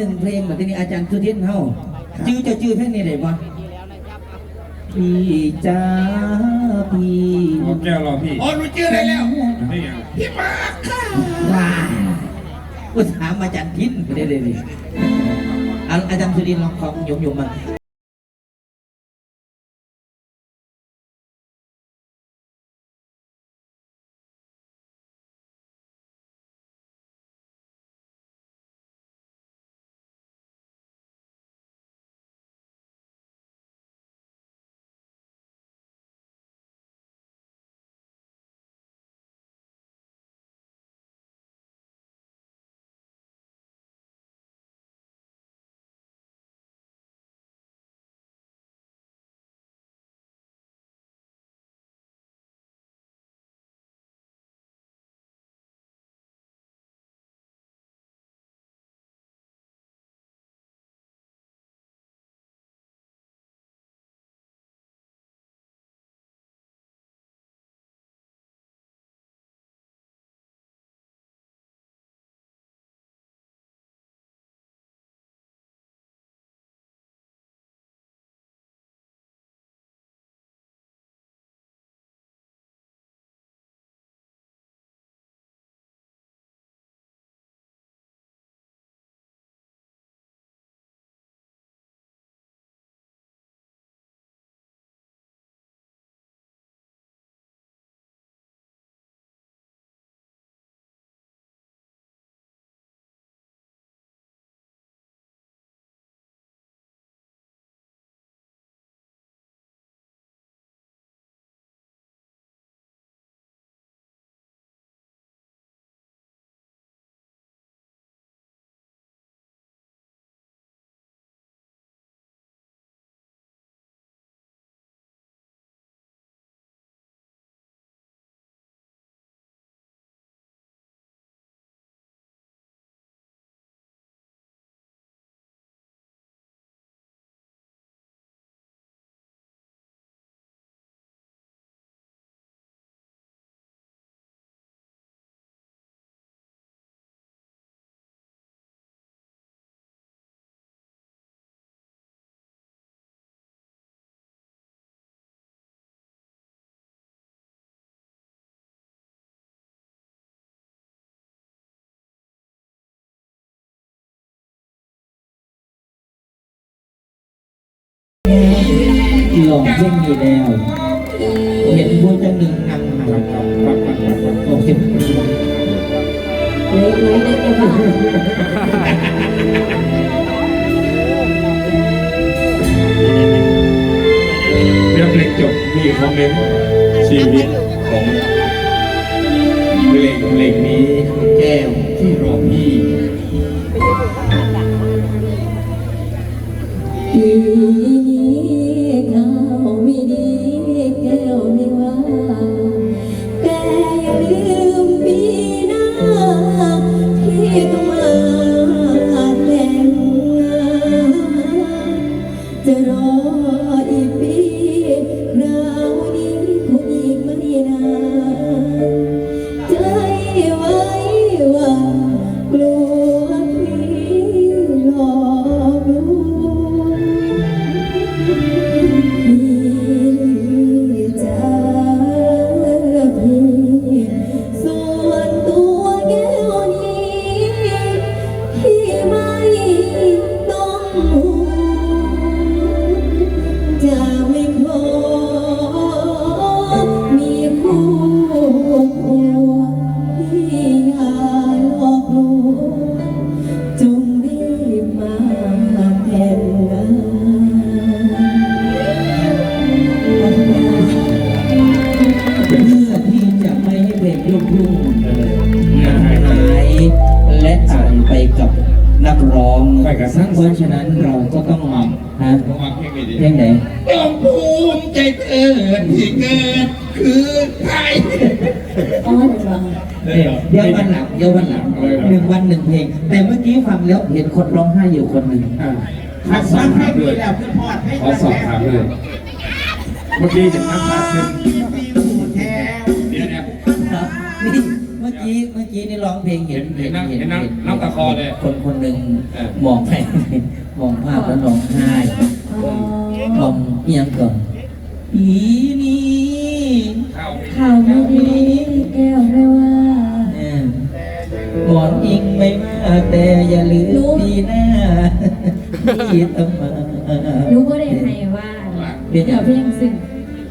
นึ่งเพลงแบบนี้อาจารย์สุทินเฮาจื้อจะจื้อเพลงนี้ได้ปะพี่จ้าพี่ขอแก้วรอพี่อ๋อรู้ชื่ออะไรแล้วนี่ยังพี่มาร์คค่ะว้าอุตสามอาจารย์ทินเด้เด้เด้อาอาจารย์สุทินลองของยมยมมา เพลงนี้แล้ว เห็นผู้จังหนึ่งนั่งหาโอเคเลยเลยได้จะว่าเรื่องเพลงจบมีคอมเมนต์ชีวิตของเพลงเพลงนี้คือแก้วที่รอพี่ เอาเพลงนี้ดิเพลงไหนยอมภูมิใจเกิดที่เกิดคือไทยอ๋อเดี๋ยวรอเดี๋ยววันหลังเดี๋ยววันหลังหนึ่งวันหนึ่งเพลง แต่เมื่อกี้ฟังแล้วเห็นคนร้องไห้อยู่คนหนึ่งอ่าขอสอบถามด้วยขอสอบถามด้วยเมื่อกี้จะนับพาขึ้นมีหูแท้เดี๋ยวเนี่ยนี่เมื่อกี้กี้เมื่อกี้นี่ร้องเพลงเห็นเห็นเห็นนั่งเห็นนั่งนั่งตะคอเลยคนคนหนึ่งเออมองไปมองภาพแล้วร้องไห้ อ๋อมองเอียงก่อนปีนี้เข้าข่าวไม่ดีแก้วไม่ว่าเนี่ยหมอนอิงไม่มากแต่อย่าลืมปีหน้าที่ต้องมารู้ก็ได้ให้ว่าเดี๋เดี๋ยยววเพียงซึ่ง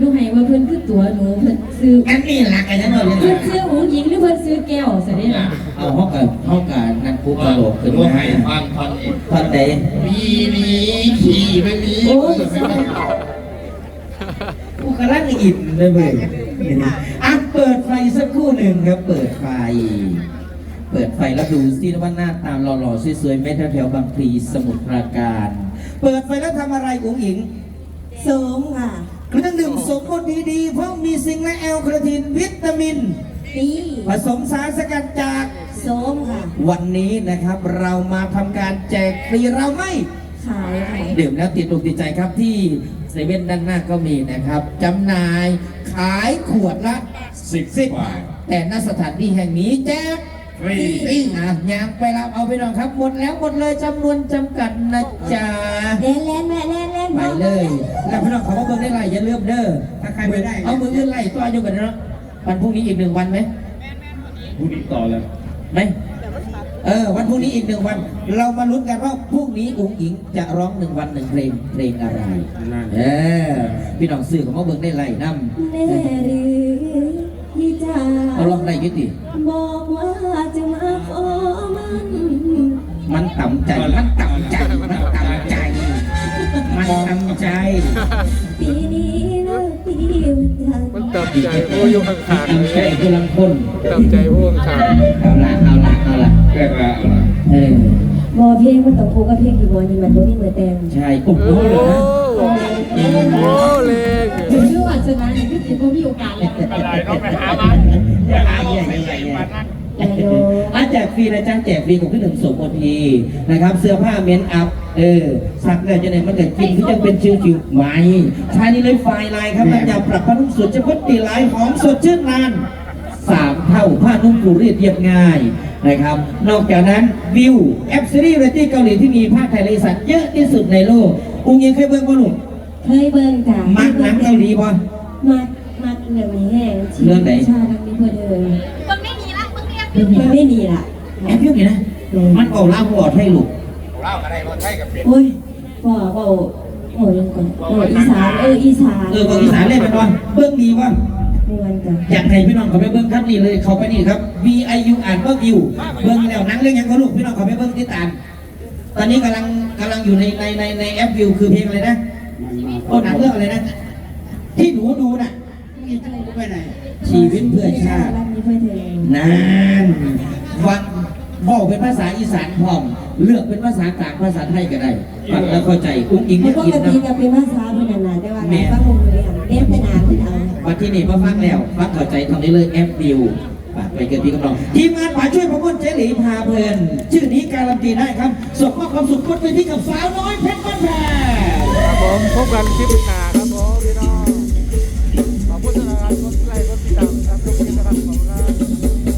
รู้ให้ว่าเพิ่นคือตัวหนูเพิ่นซื้ออันนี้หลักอันนั้นเราเรียนเพิ่นซื้อหงหญิงหรือเพิ่นซื้อแก้วซะเด้ล่ะเอาห้องกับห้องกับนันผู้ตลกขึ้นรู้มาให้ฟังฟังอีกตอนไหนมีมีขี่ไม่มีโอ้ยใช่ผู้กำลังอิ่มเลยเว้ยอะเปิดไฟสักครู่หนึ่งครับ เปิดไฟ เปิดไฟแล้วดูซิว่าหน้าตาหล่อๆสวยๆไม่แถวๆบางพลีสมุทรปราการ เปิดไฟแล้วทำอะไรอุ๋งอิงเสริมค่ะ ดีๆเพราะมีซิงค์และแอลคาทินวิตามินปีผสมสารสกัดจาก โสมค่ะ วันนี้นะครับเรามาทำการแจกฟรีเราไม่ ขายค่ะดื่มแล้วติดอกติดใจครับที่เซเว่นด้านหน้าก็มีนะครับจำหน่ายขายขวดละสิบสิบกว่าแต่ณสถานที่แห่งนี้แจกฟรีฟรีอะยางไปรับเอาไปลองครับ หมดแล้วหมดเลยจำนวนจำกัดนะจ๊ะ เล่นเล่นแม่เล่นเล่ นไปเลย แล้วพี่น้องขอว่าเบิ่งได้ไรอย่าลืมเด้อถ้าใครไม่ได้เอามืออื่นไล่ตัวอยู่กันเนาะวันพรุ่งนี้อีกหนึ่งวันไหมพูดอีกต่อเลยไหมเออวันพรุ่งนี้อีกหนึ่งวัน เรามาลุ้นกันว่าพรุ่งนี้อุ้งอิงจะร้องหนึ่งวันหนึ่งเพลงเพลงอะไรนั่นเออพี่น้องซื้อของมาเบิ่งได้ไรน้แม่หรือพี่จ๋าำเอาลองได้อยุติบอกว่าจะมาขอมัน มันต่ำใจมันต่ำใจมันต่ำใจ มันต่ำใจ ปีนี้นะปีวันจันมันตับใจผู้อยู่ข้างๆต่ำใจเลยกุลังคนตับใจผู้ข้างเอาละเอาละเอาละแรกแล้วเอาละเออบอเพลงมันต้องโคกับเพลงที่บอนี่มันบ่มีเหมือนแตงใช่โอ้ๆโหโอ้เลยนะโหโอ้เลงถึงชื่อว่าชนะนี่คือสิบ่มีโอกาสแล้วอะไรต้องไปหามันอย่าหาใหญ่ใหญ่ใหญ่ไอ้โยอาแจกฟรีนะจ๊ะแจกฟรีของพี่หนึ่งสมโอทีนะครับ เสื้อผ้าเม้นอัพ เออสักแล้วจะไหนมันเกิดกินที่จะเป็นชิวชิวๆไหมใช้นี่เลยไฟลายครับน้ำยาปรับผ้านุ่มสดเฉพาะตีลายหอมสดชื่นนานสามเท่าผ้านุ่มผูเรียบเรียบง่ายนะครับ นอกจากนั้นวิวแอปซีรีส์เรตตี้เกาหลีที่มีภาคไทยเลสันเยอะที่สุดในโลก อุ้งยิงเคยเบิ่งบ่ลูกเคยเบิ่งจ้ะมักหนังเกาหลีบ่มักมักเรื่องนี้แห้งชีเรื่องไหนชาติทั้งนี้เพื่อเดินมึงไม่มีละมึงเรียกมันไม่ดีล่ะแอปเพี้ยนี่นะมันเอาล่าหัวให้ลูก เล่าอะไรรถให้กับเป็ดโอ้ยพ่อเบาโอ้ยยังก่อนโอ้ยอีสานเอออีสานเออบอกอีสานเล่นไปก่อนเบิ่งดีว่าม่วนจ้ะอยากให้พี่น้องเขาไปเบิ้งครับนี่เลยเขาไปนี่ครับ V I U อ่านว่าวิวเบิ้งแล้วหนังเรื่องหยังก็ลูกพี่น้องเขาไปเบิ้งติดตามตอนนี้กำลังกำลังอยู่ในในในในแอปวิวคือเพลงอะไรนะโอ้หนังเรื่องอะไรนะที่หนูดูน่ะไปไหนชีวิตเพื่อชาติบ้านนี้เพื่อเธอนานฟังบอกเป็นภาษาอีสานพร้อม เลือกเป็นภาษากลางภาษาไทยก็ได้ฟังแล้วเข้าใจอุ้งอิงมัก็นปกินกตินะจะเป็นภาษาพนันนาแต่ว่าการฟังวงเรียนเรียนไปนานไม่เอาวันที่นี่มาฟังแล้วฟังเข้าใจทำได้เลยแอปวิวฝากไปกันที่กำลังทีมงานป่าช่วยประมุ่นเจหลีพาเพลิน ชื่อนี้การันตีได้ครับส่งมอบความสุขบนเวทีกับสาวน้อยเพชรบ้านแพงครับผมพบกันคลิปหน้าครับผม